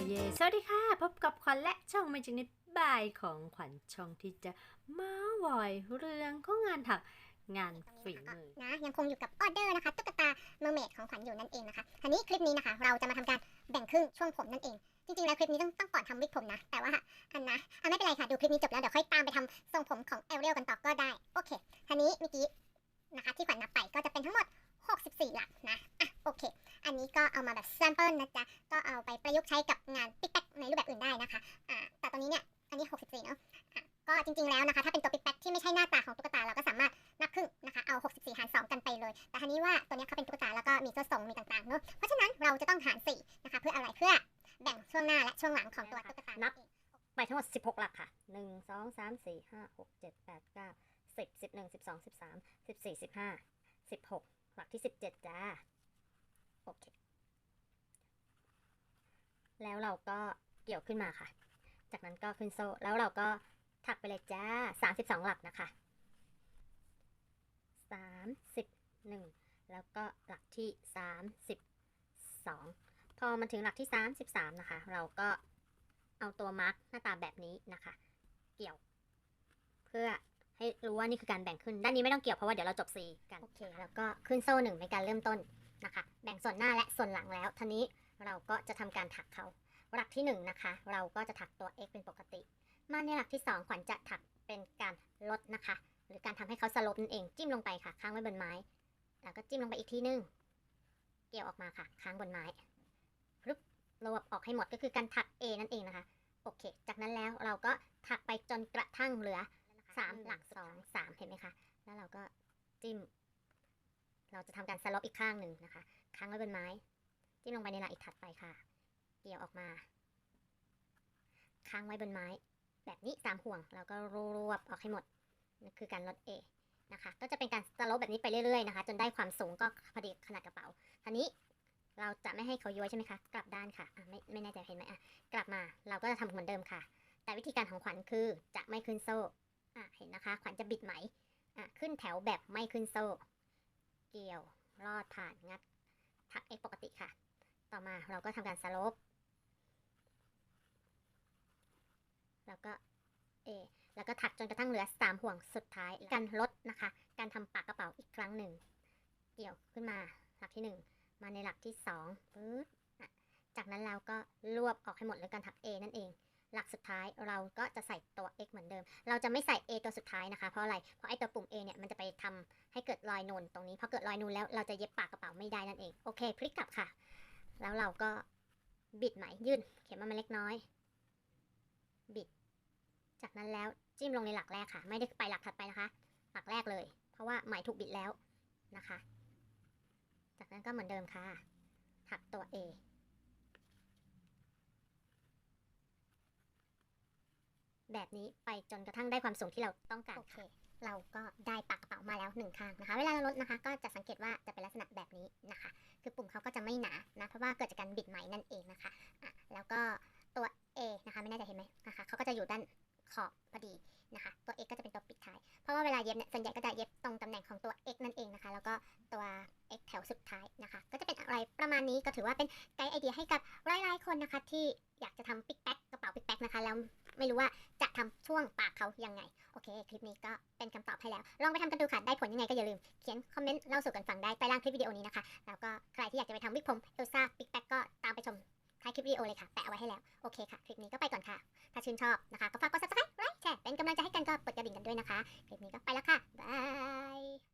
ยเย สวัสดีค่ะ พบกับขวัญและช่องมาจินิดบายของขวัญช่องที่จะมาส์วอยเรื่องของงานถักงานฝีมือนะยังคงอยู่กับออเดอร์นะคะตุ๊กตาเมอร์เมดของขวัญอยู่นั่นเองนะคะทีนี้คลิปนี้นะคะ เราจะมาทำการแบ่งครึ่งช่วงผมนั่นเอง จริงๆแล้วคลิปนี้ต้องต้องก่อนทำวิกผมนะ แต่ว่าอันนะอันไม่เป็นไรค่ะดูคลิปนี้จบแล้วเดี๋ยวค่อยตามไปทำทรงผมของเอลเรียลกันต่อก็ได้โอเคทีนี้เมื่อกี้นะคะที่ขวัญนับไปก็จะเป็นทั้งหมด 64 หลักนะอะ นนี้ก็เอามาแบบแซมเปิลนะจ๊ะ ก็เอาไปประยุกต์ใช้กับงานปิ๊กแป๊กในรูปแบบอื่นได้นะคะอ่าแต่ตอนนี้เนี่ย อันนี้ 64 เนาะอะก็จริง ๆ แล้วนะคะ ถ้าเป็นตัวปิ๊กแป๊กที่ไม่ใช่หน้าตาของตุ๊กตา เราก็สามารถนับครึ่งนะคะ เอา 64 หาร 2 กันไปเลย แต่ทีนี้ว่าตัวเนี้ยเขาเป็นตุ๊กตาแล้วก็มีตัวทรงมีต่างๆเนอะเพราะฉะนั้นเราจะต้องหาร4นะคะ เพื่ออะไร เพื่อแบ่งช่วงหน้าและช่วงหลังของตัวตุ๊กตา นันับไปทั้งหมด 16 หลักค่ะ 1 2 3 4 5 6 7 8 9 10 11 12 13 14 15 16 หลักที่ 17 จ้า โอเค แล้วเราก็เกี่ยวขึ้นมาค่ะ จากนั้นก็ขึ้นโซ่ แล้วเราก็ถักไปเลยจ้า 32 หลักนะคะ 31 แล้วก็หลักที่ 32 พอมันถึงหลักที่ 33 นะคะ เราก็เอาตัวมาร์กหน้าตาแบบนี้นะคะ เกี่ยว เพื่อให้รู้ว่านี่คือการแบ่งขึ้น ด้านนี้ไม่ต้องเกี่ยวเพราะว่าเดี๋ยวเราจบสีกัน โอเค แล้วก็ขึ้นโซ่หนึ่งในการเริ่มต้น นะคะ แบ่งส่วนหน้าและส่วนหลังแล้วทีนี้เราก็จะทำการถักเขาหลักที่หนึ่งนะคะ เราก็จะถักตัว x เป็นปกติ มาในหลักที่สองขวัญจะถักเป็นการลดนะคะ หรือการทำให้เขาสลบนั่นเองจิ้มลงไปค่ะ ค้างไว้บนไม้ แล้วก็จิ้มลงไปอีกทีนึง เกี่ยวออกมาค่ะ ค้างบนไม้รึบรวบออกให้หมดก็คือการถัก A นั่นเองนะคะ โอเค จากนั้นแล้วเราก็ถักไปจนกระทั่งเหลือสามหลักสองสามเห็นไหมคะ แล้วเราก็จิ้ม เราจะทำการสลบอีกข้างหนึ่งนะคะ ค้างไว้บนไม้ จิ้มลงไปในหลักอีกถัดไปค่ะ เกี่ยวออกมา ค้างไว้บนไม้ แบบนี้สามห่วง แล้วก็รวบออกให้หมดนั่นคือการลด A นะคะ ก็จะเป็นการสโลปแบบนี้ไปเรื่อยๆนะคะ จนได้ความสูงก็พอดีขนาดกระเป๋าทีนี้เราจะไม่ให้เขาย้วยใช่ไหมคะ กลับด้านค่ะะไม่ไม่แน่ใจเห็นไหมอะ กลับมา เราก็จะทำเหมือนเดิมค่ะ แต่วิธีการของขวัญคือจะไม่ขึ้นโซ่อะเห็นนะคะ ขวัญจะบิดไหมอะขึ้นแถวแบบไม่ขึ้นโซ่ เกี่ยว รอดผ่านงัดถักเอกปกติค่ะ ต่อมาเราก็ทำการสโลปแล้วก็เอแล้วก็ถักจนกระทั่งเหลือสามห่วงสุดท้าย การลดนะคะ การทำปากกระเป๋าอีกครั้งหนึ่ง เกี่ยวขึ้นมาหลักที่หนึ่งมาในหลักที่สองปึ๊บจากนั้นเราก็รวบออกให้หมดเลยการถัก A นั่นเอง หลักสุดท้ายเราก็จะใส่ตัว x เหมือนเราจะไม่ใส่ a ตัวสุดท้ายนะคะ เพราะอะไร เพราะไอตัวปุ่ม a เนี่ยมันจะไปทำให้เกิดรอยนูนตรงนี้พอเกิดรอยนูนแล้วเราจะเย็บปากกระเป๋าไม่ได้นั่นเอง โอเค พลิกกลับค่ะ แล้วเราก็บิดไหมยื่นเข็มมาเล็กน้อย บิด จากนั้นแล้วจิ้มลงในหลักแรกค่ะ ไม่ได้ไปหลักถัดไปนะคะ หลักแรกเลย เพราะว่าไหมถูกบิดแล้วนะคะ จากนั้นก็เหมือนเดิมค่ะ ถักตัว A แบบนี้ไปจนกระทั่งได้ความสูงที่เราต้องการโอเค เราก็ได้ปากกระเป๋ามาแล้วหนึ่งข้างนะคะ เวลาเราลดนะคะ ก็จะสังเกตว่าจะเป็นลักษณะแบบนี้นะคะ คือปุ่มเขาก็จะไม่หนานะเพราะว่าเกิดจากการบิดไหมนั่นเองนะคะอะแล้วก็ตัว A นะคะไม่แน่ใจเห็นไหมนะคะเขาก็จะอยู่ด้านขอบพอดีนะคะ ตัว X ก็จะเป็นตัวปิดท้าย เพราะว่าเวลาเย็บเนี่ยส่วนใหญ่ก็จะเย็บตรงตำแหน่งของตัว X นั่นเองนะคะ แล้วก็ตัว X แถวสุดท้ายนะคะ ก็จะเป็นอะไรประมาณนี้ก็ถือว่าเป็นไกด์ไอเดียให้กับหลายๆคนนะคะ ที่อยากจะทำปิกแป๊ กระเป๋าปิกแป๊กนะคะ แล้วไม่รู้ว่าจะทำช่วงปากเขายังไง โอเค คลิปนี้ก็เป็นคำตอบให้แล้ว ลองไปทำกันดูค่ะ ได้ผลยังไงก็อย่าลืม เขียนคอมเมนต์เล่าสู่กันฟังได้ใต้ล่างคลิปวิดีโอนี้นะคะ แล้วก็ใครที่อยากจะไปทำวิกผมเอลซ่าปิกแป๊กก็ตามไปชมท้ายคลิปวิดีโอเลยค่ะ แปะเอาไว้ให้แล้ว โอเคค่ะ คลิปนี้ก็ไปก่อนค่ะ ถ้าชื่นชอบนะคะก็ฝากกด subscribe ไลค์แชร์เป็นกำลังใจให้กันก็กดกระดิ่งกันด้วยนะคะ คลิปนี้ก็ไปแล้วค่ะบาย